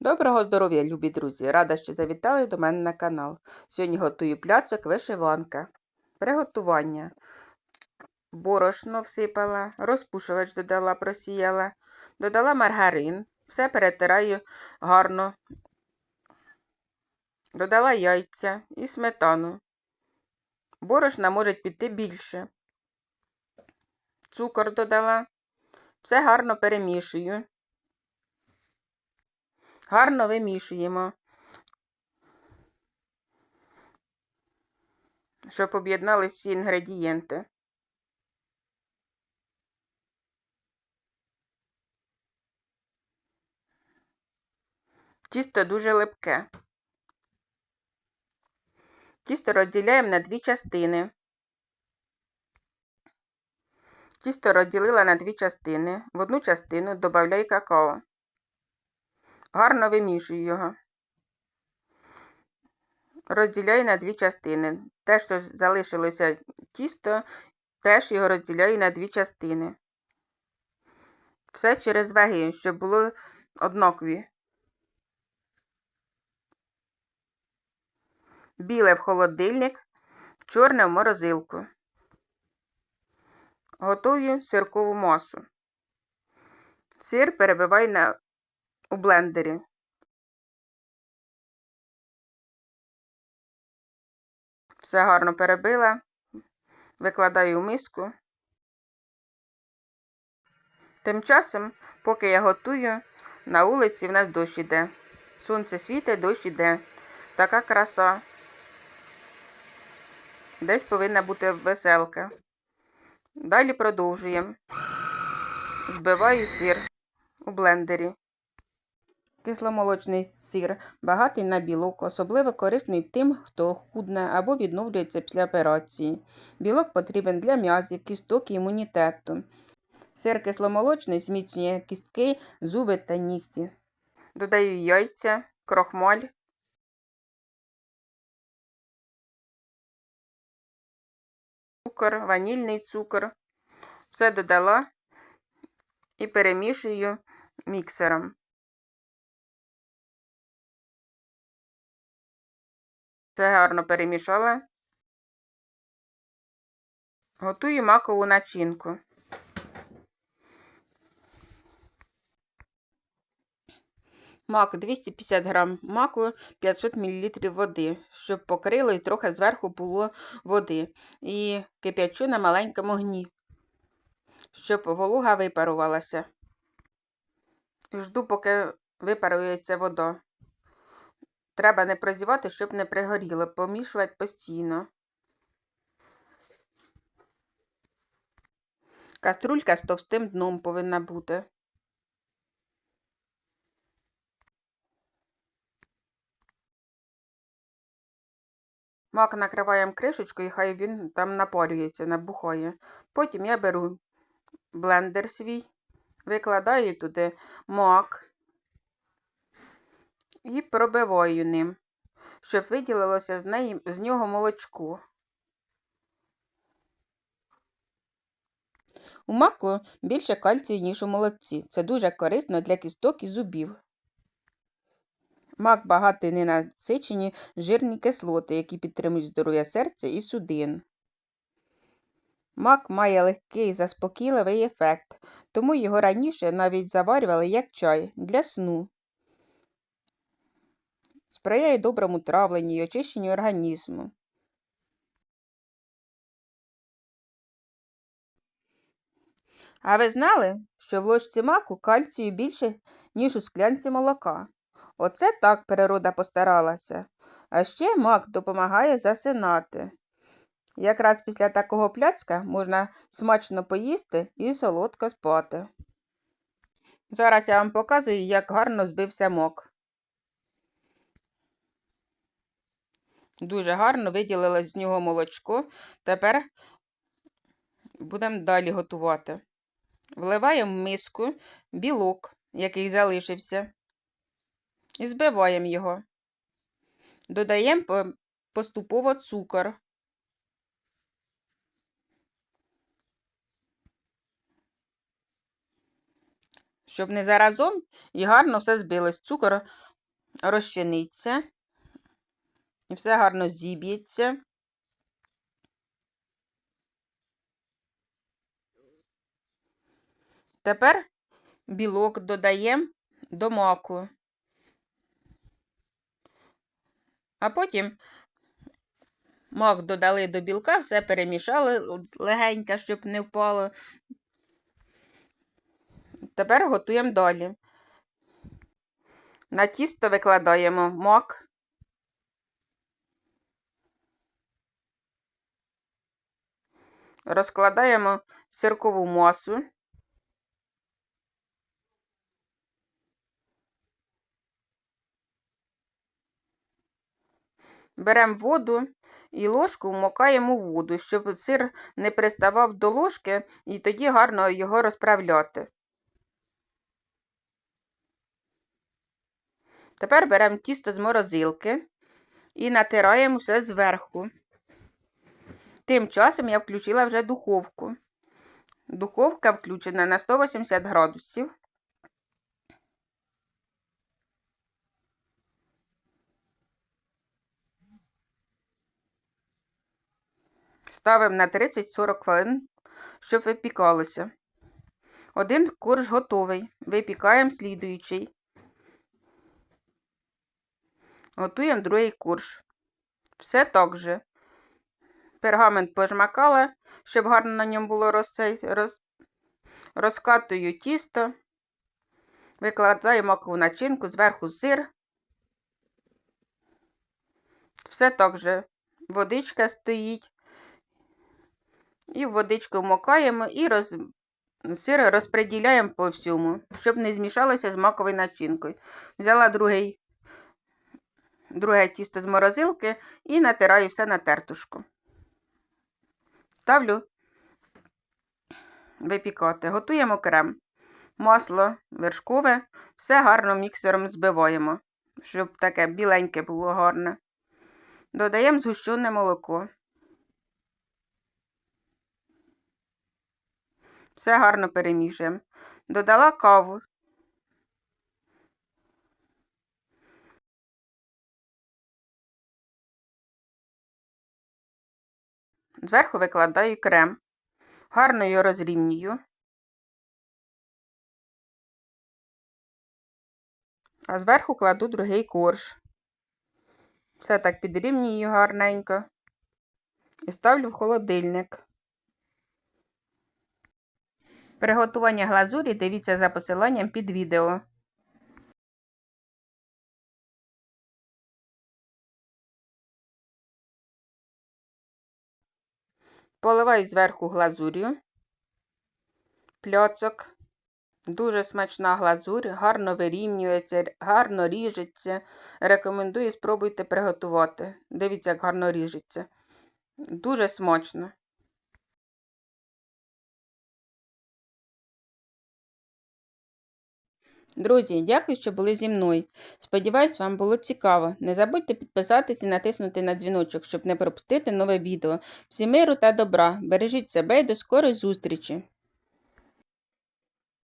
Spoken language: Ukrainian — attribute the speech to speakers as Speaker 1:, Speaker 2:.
Speaker 1: Доброго здоров'я, любі друзі! Рада, що завітали до мене на канал. Сьогодні готую пляцок вишиванка. Приготування. Борошно всипала, розпушувач додала, просіяла, додала маргарин, все перетираю гарно. Додала яйця і сметану. Борошна може піти більше. Цукор додала. Все гарно перемішую. Гарно вимішуємо, щоб об'єднались всі інгредієнти. Тісто дуже липке. Тісто розділяємо на дві частини. Тісто розділила на дві частини. В одну частину додаю какао. Гарно вимішую його. Розділяю на дві частини. Те, що залишилося тісто, теж його розділяю на дві частини. Все через ваги, щоб було однакові. Біле в холодильник, чорне в морозилку. Готую сиркову масу. Сир перебиваю на у блендері. Все гарно перебила, викладаю в миску. Тим часом, поки я готую, на вулиці в нас дощ іде. Сонце світить, дощ іде. Така краса. Десь повинна бути веселка. Далі продовжуємо. Збиваю сир у блендері. Кисломолочний сир багатий на білок, особливо корисний тим, хто худне або відновлюється після операції. Білок потрібен для м'язів, кісток і імунітету. Сир кисломолочний зміцнює кістки, зуби та нігті. Додаю яйця, крохмаль. Цукор, ванільний цукор. Все додала і перемішую міксером. Все гарно перемішала. Готую макову начинку. Мак 250 грам маку, 500 мл води, щоб покрило і трохи зверху було води. І кип'ячу на маленькому гні, щоб волуга випарувалася. Жду, поки випарується вода. Треба не прозівати, щоб не пригоріло, помішувати постійно. Каструлька з товстим дном повинна бути. Мак накриваємо кришечкою, і хай він там напорюється, набухає. Потім я беру блендер свій, викладаю туди мак і пробиваю ним, щоб виділилося з, неї, з нього молочко. У маку більше кальцію, ніж у молодці. Це дуже корисно для кісток і зубів. Мак багатий ненасичені жирні кислоти, які підтримують здоров'я серця і судин. Мак має легкий заспокійливий ефект, тому його раніше навіть заварювали як чай для сну сприяє доброму травленню і очищенню організму. А ви знали, що в ложці маку кальцію більше, ніж у склянці молока? Оце так природа постаралася. А ще мак допомагає засинати. Якраз після такого пляцка можна смачно поїсти і солодко спати. Зараз я вам показую, як гарно збився мок. Дуже гарно виділилось з нього молочко. Тепер будемо далі готувати. Вливаємо в миску білок, який залишився, і збиваємо його. Додаємо поступово цукор. щоб не заразом і гарно все збилось. Цукор розчиниться. І все гарно зіб'ється. Тепер білок додаємо до маку. А потім мак додали до білка, все перемішали легенько, щоб не впало. Тепер готуємо далі. На тісто викладаємо мак. Розкладаємо сиркову масу. Беремо воду і ложку вмокаємо в воду, щоб сир не приставав до ложки і тоді гарно його розправляти. Тепер беремо тісто з морозилки і натираємо все зверху. Тим часом я включила вже духовку. Духовка включена на 180 градусів. Ставимо на 30-40 хвилин, щоб випікалося. Один корж готовий. Випікаємо слідуючий. Готуємо другий корж. Все так же. Пергамент пожмакала, щоб гарно на ньому було розцей, роз... розкатую тісто, викладаю макову начинку, зверху сир. Все так же. Водичка стоїть. І водичку вмокаємо і роз... сир розподіляємо по всьому, щоб не змішалося з маковою начинкою. Взяла другий, друге тісто з морозилки і натираю все на тертушку. Ставлю випікати. Готуємо крем. Масло вершкове, все гарно міксером збиваємо, щоб таке біленьке було гарне. Додаємо згущене молоко. Все гарно перемішуємо. Додала каву. Зверху викладаю крем. Гарно його розрівнюю. А зверху кладу другий корж. Все так підрівнюю гарненько. І ставлю в холодильник. Приготування глазурі дивіться за посиланням під відео. Поливаю зверху глазур'ю, пляцок. Дуже смачна глазурь, гарно вирівнюється, гарно ріжеться. Рекомендую, спробуйте приготувати. Дивіться, як гарно ріжеться. Дуже смачно. Друзі, дякую, що були зі мною. Сподіваюсь, вам було цікаво. Не забудьте підписатись і натиснути на дзвіночок, щоб не пропустити нове відео. Всі миру та добра! Бережіть себе і до скорої зустрічі!